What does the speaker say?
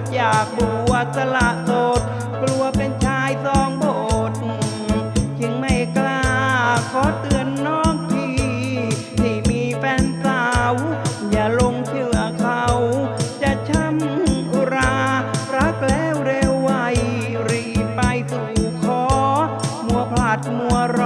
ชอยากบวชสละโสดกลัวเป็นชายสองโบสจึงไม่กล้าขอเตือนน้องที่ที่มีแฟนสาว อย่าลงเชื่อเขา จะช้ำรา รักแล้วเร็วไวรีไปสู่ขอ มัวพลาดมัวรอ